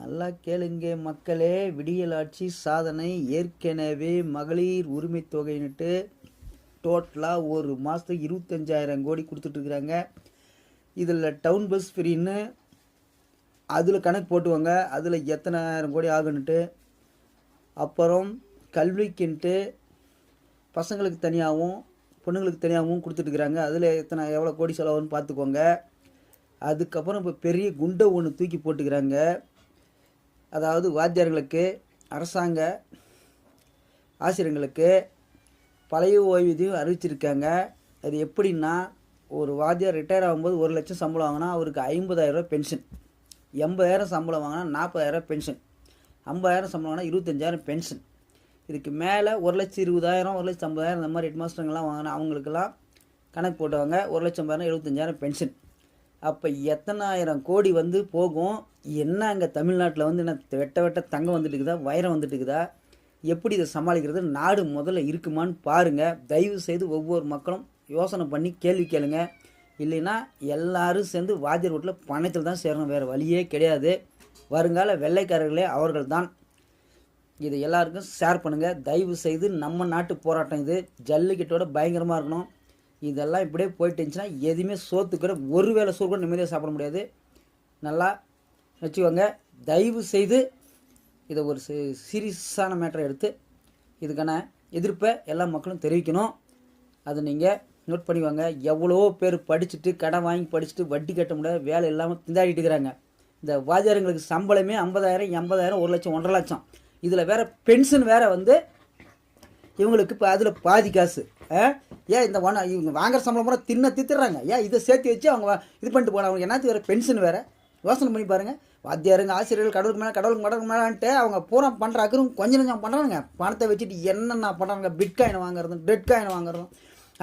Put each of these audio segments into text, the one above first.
நல்லா கேளுங்க மக்களே விடியலாட்சி சாதனை. ஏற்கனவே மகளிர் உரிமை தொகைன்ட்டு டோட்டலாக ஒரு மாதத்துக்கு இருபத்தஞ்சாயிரம் கோடி கொடுத்துட்ருக்குறாங்க. இதில் டவுன் பஸ் ஃப்ரீன்னு அதில் கணக்கு போட்டுவாங்க அதில் எத்தனாயிரம் கோடி ஆகுன்ட்டு அப்புறம் கல்விக்குன்ட்டு பசங்களுக்கு தனியாகவும் பொண்ணுங்களுக்கு தனியாகவும் கொடுத்துட்ருக்குறாங்க. அதில் எத்தனை எவ்வளோ கோடி செலவுன்னு பார்த்துக்கோங்க. அதுக்கப்புறம் இப்போ பெரிய குண்டை ஒன்று தூக்கி போட்டுக்கிறாங்க. அதாவது வாத்தியார்களுக்கு அரசாங்க ஆசிரியர்களுக்கு பழைய ஓய்வூதியம் அறிவிச்சிருக்காங்க. அது எப்படின்னா ஒரு வாத்தியார் ரிட்டையர் ஆகும்போது ஒரு லட்சம் சம்பளம் வாங்கினா அவருக்கு ஐம்பதாயிரரூபா பென்ஷன் எண்பதாயிரம் சம்பளம் வாங்கினா நாற்பதாயிரம் பென்ஷன் ஐம்பதாயிரம் சம்பளம் வாங்கினா இருபத்தஞ்சாயிரம் பென்ஷன் இதுக்கு மேலே ஒரு லட்சம் இருபதாயிரம் ஒரு லட்சம் ஐம்பதாயிரம் இந்த மாதிரி ஹெட் மாஸ்டருங்கெல்லாம் வாங்கினா அவங்களுக்கெல்லாம் கணக்கு போட்டுவாங்க. ஒரு லட்சம் ஐம்பதாயிரம் எழுபத்தஞ்சாயிரம் பென்ஷன் அப்போ எத்தனாயிரம் கோடி வந்து போகும்? என்ன அங்கே தமிழ்நாட்டில் வந்து என்ன வெட்ட வெட்ட தங்கம் வந்துட்டு இருக்குதா வைரம் வந்துட்டு இருக்குதா எப்படி இதை சமாளிக்கிறது? நாடு முதல்ல இருக்குமான்னு பாருங்கள் தயவு செய்து ஒவ்வொரு மக்களும் யோசனை பண்ணி கேள்வி கேளுங்க. இல்லைன்னா எல்லாரும் சேர்ந்து வாத்தியார் வீட்டில் பணத்தில் தான் சேரணும். வேறு வழியே கிடையாது. வருங்கால வெள்ளைக்காரர்களே அவர்கள் தான் இதை எல்லாருக்கும் ஷேர் பண்ணுங்கள் தயவு செய்து நம்ம நாட்டு போராட்டம் இது. ஜல்லிக்கட்டோட பயங்கரமாக இருக்கணும். இதெல்லாம் இப்படியே போயிட்டு இருந்துச்சுன்னா எதுவுமே சோத்துக்கிற ஒரு வேளை சோறு கூட நிம்மதியாக சாப்பிட முடியாது. நல்லா வச்சுக்கோங்க. தயவு செய்து இதை ஒரு சீரியஸான மேட்டரை எடுத்து இதுக்கான எதிர்ப்பை எல்லா மக்களும் தெரிவிக்கணும். அதை நீங்கள் நோட் பண்ணிக்கோங்க. எவ்வளோ பேர் படிச்சுட்டு கடன் வாங்கி படிச்சுட்டு வட்டி கட்ட முடியாது வேலை இல்லாமல் திண்டாடிட்டு இருக்கிறாங்க. இந்த வாத்தியாரங்களுக்கு சம்பளமே ஐம்பதாயிரம் எண்பதாயிரம் ஒரு லட்சம் ஒன்றரை லட்சம். இதில் வேற பென்ஷன் வேறு வந்து இவங்களுக்கு இப்போ அதில் பாதி காசு. ஏன் இந்த ஒன் இவங்க வாங்குற சம்பளம் பூரா தின்ன தித்துறாங்க. ஏன் இதை சேர்த்து வச்சு அவங்க இது பண்ணிட்டு போனாங்க அவங்க என்னத்து வேறு பென்ஷன் வேறு? யோசனை பண்ணி பாருங்கள் வாத்தியாருங்க ஆசிரியர்கள் கடவுளுக்கு மேலே கடவுளுக்கு கடவுளுக்கு மேலான்ட்டு அவங்க பூரா பண்ணுற அக்கறும் கொஞ்சம் கொஞ்சம் பண்ணுறாங்க பணத்தை வச்சுட்டு என்னென்ன பண்ணுறாங்க பிட்காயின் வாங்குறதும் டெட் காயின் வாங்குறதும்.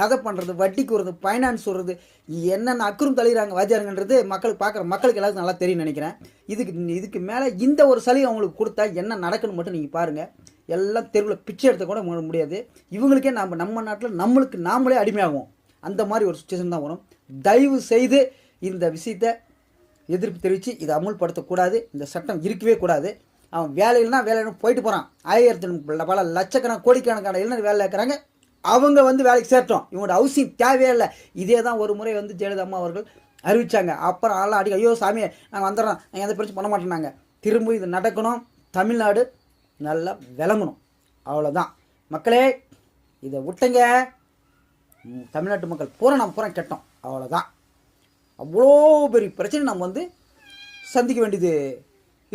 அதை பண்ணுறது வட்டிக்கு வருது ஃபைனான்ஸ் வருது என்னென்ன அக்குறம் தள்ளிடுறாங்க வாத்தியாருங்கன்றது மக்களுக்கு பார்க்குற மக்களுக்கு எல்லாருக்கும் நல்லா தெரியும் நினைக்கிறேன். இதுக்கு இதுக்கு மேலே இந்த ஒரு சலுகை அவங்களுக்கு கொடுத்தா என்ன நடக்குன்னு மட்டும் நீங்கள் பாருங்கள் எல்லாம் தெருவில் பிச்சை எடுத்த கூட முடியாது. இவங்களுக்கே நம்ம நம்ம நாட்டில் நம்மளுக்கு நாமளே அடிமையாகும் அந்த மாதிரி ஒரு சுச்சுவேஷன் தான் வரும். தயவு செய்து இந்த விஷயத்தை எதிர்ப்பு தெரிவித்து இதை அமுல்படுத்தக்கூடாது இந்த சட்டம் இருக்கவே கூடாது. அவன் வேலையில்னா வேலைன்னு போயிட்டு போகிறான் ஆயிரத்தி பல லட்சக்கணக்கான கோடிக்கணக்கான இளைஞர் வேலை இருக்கிறாங்க அவங்க வந்து வேலைக்கு சேர்த்தோம் இவங்களோட அவசியம் தேவையே இல்லை. இதே தான் ஒரு முறை வந்து ஜெயலலிதா அவர்கள் அறிவிச்சாங்க. அப்புறம் ஆளா அடி ஐயோ சாமி நாங்கள் வந்துடுறோம். நாங்கள் எந்த பிரச்சனை பண்ண மாட்டேனாங்க திரும்ப இது நடக்கணும். தமிழ்நாடு நல்லா விளங்கணும். அவ்வளோதான் மக்களே இதை விட்டுங்க. தமிழ்நாட்டு மக்கள் பூரா நம்ம பூரா கெட்டோம். அவ்வளோதான் அவ்வளோ பெரிய பிரச்சனை நம்ம வந்து சந்திக்க வேண்டியது